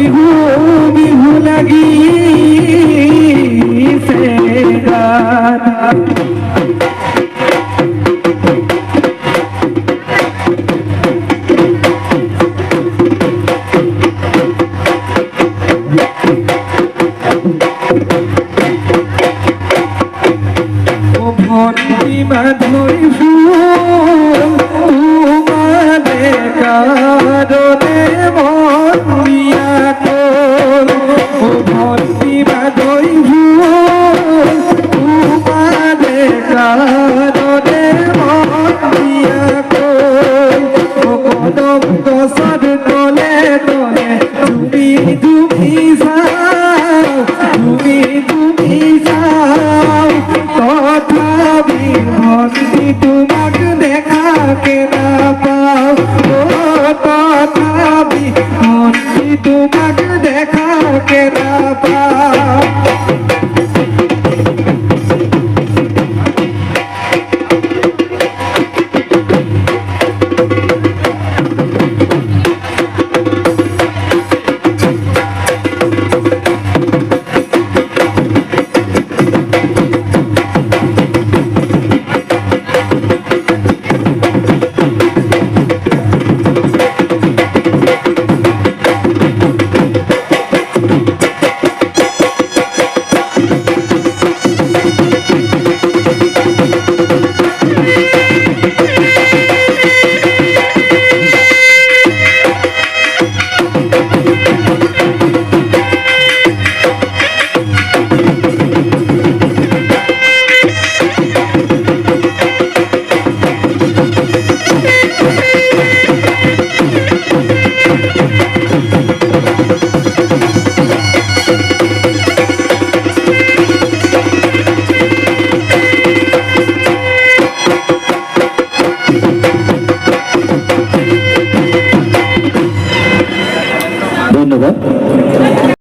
বিহু বিহু লাগি সে গান মাধুরী ফুল তুমি যাও, তুমি তুমি যাও। তথাপি ভক্তি তোমাক দেখা কেনা পাও ও তথাপি ভক্তি তোমাক পাও ধন্যবাদ